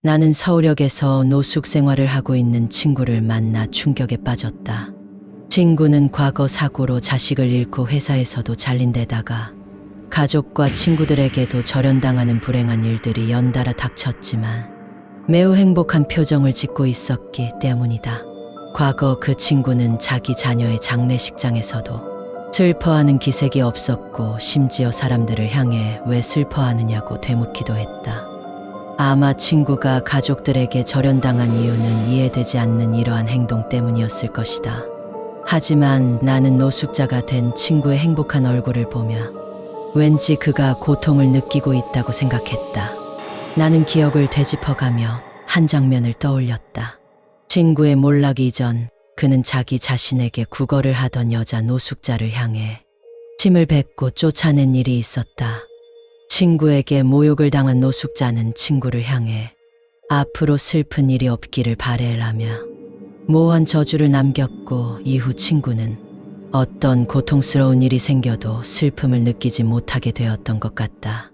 나는 서울역에서 노숙 생활을 하고 있는 친구를 만나 충격에 빠졌다. 친구는 과거 사고로 자식을 잃고 회사에서도 잘린 데다가 가족과 친구들에게도 절연당하는 불행한 일들이 연달아 닥쳤지만 매우 행복한 표정을 짓고 있었기 때문이다. 과거 그 친구는 자기 자녀의 장례식장에서도 슬퍼하는 기색이 없었고 심지어 사람들을 향해 왜 슬퍼하느냐고 되묻기도 했다. 아마 친구가 가족들에게 절연당한 이유는 이해되지 않는 이러한 행동 때문이었을 것이다. 하지만 나는 노숙자가 된 친구의 행복한 얼굴을 보며 왠지 그가 고통을 느끼고 있다고 생각했다. 나는 기억을 되짚어가며 한 장면을 떠올렸다. 친구의 몰락 이전 그는 자기 자신에게 구걸을 하던 여자 노숙자를 향해 침을 뱉고 쫓아낸 일이 있었다. 친구에게 모욕을 당한 노숙자는 친구를 향해 앞으로 슬픈 일이 없기를 바래라며 모한 저주를 남겼고 이후 친구는 어떤 고통스러운 일이 생겨도 슬픔을 느끼지 못하게 되었던 것 같다.